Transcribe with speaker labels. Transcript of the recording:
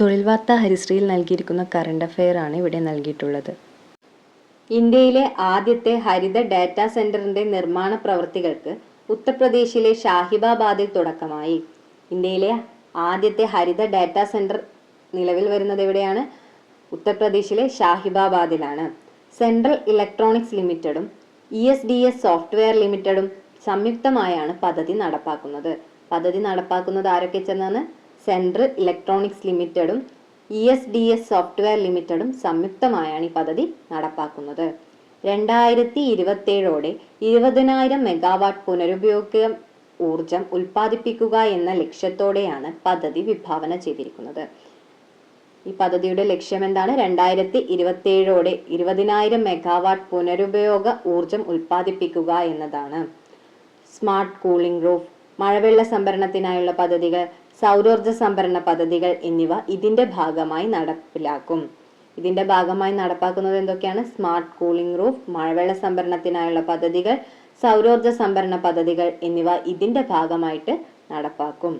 Speaker 1: തൊഴിൽ വാർത്ത ഹരിശ്രീയിൽ നൽകിയിരിക്കുന്ന കറണ്ട് അഫെയർ ആണ് ഇവിടെ നൽകിയിട്ടുള്ളത്.
Speaker 2: ഇന്ത്യയിലെ ആദ്യത്തെ ഹരിത ഡാറ്റാ സെന്ററിന്റെ നിർമ്മാണ പ്രവൃത്തികൾക്ക് ഉത്തർപ്രദേശിലെ ഷാഹിബാബാദിൽ തുടക്കമായി. ഇന്ത്യയിലെ ആദ്യത്തെ ഹരിത ഡാറ്റാ സെന്റർ നിലവിൽ വരുന്നത് എവിടെയാണ്? ഉത്തർപ്രദേശിലെ ഷാഹിബാബാദിലാണ്. Central electronics ലിമിറ്റഡും E S D S software ലിമിറ്റഡും സംയുക്തമായാണ് പദ്ധതി നടപ്പാക്കുന്നത്. പദ്ധതി നടപ്പാക്കുന്നത് ആരൊക്കെ ചെന്നാണ്? Central electronics ലിമിറ്റഡും E S D S software ലിമിറ്റഡും സംയുക്തമായാണ് ഈ പദ്ധതി നടപ്പാക്കുന്നത്. രണ്ടായിരത്തി ഇരുപത്തേഴോടെ ഇരുപതിനായിരം മെഗാവാട്ട് പുനരുപയോഗ ഊർജം ഉൽപ്പാദിപ്പിക്കുക എന്ന ലക്ഷ്യത്തോടെയാണ് പദ്ധതി വിഭാവന ചെയ്തിരിക്കുന്നത്. ഈ പദ്ധതിയുടെ ലക്ഷ്യം എന്താണ്? രണ്ടായിരത്തി ഇരുപത്തിയേഴോടെ ഇരുപതിനായിരം മെഗാവാട്ട് പുനരുപയോഗ ഊർജം ഉൽപ്പാദിപ്പിക്കുക എന്നതാണ്. സ്മാർട്ട് കൂളിംഗ് റൂഫ് മഴവെള്ള സംഭരണത്തിനായുള്ള പദ്ധതികൾ സൗരോർജ സംഭരണ പദ്ധതികൾ എന്നിവ ഇതിന്റെ ഭാഗമായി നടപ്പിലാക്കും. ഇതിന്റെ ഭാഗമായി നടപ്പാക്കുന്നത് എന്തൊക്കെയാണ്? സ്മാർട്ട് കൂളിംഗ് റൂഫ് മഴവെള്ള സംഭരണത്തിനായുള്ള പദ്ധതികൾ സൗരോർജ സംഭരണ പദ്ധതികൾ എന്നിവ ഇതിന്റെ ഭാഗമായിട്ട് നടപ്പാക്കും.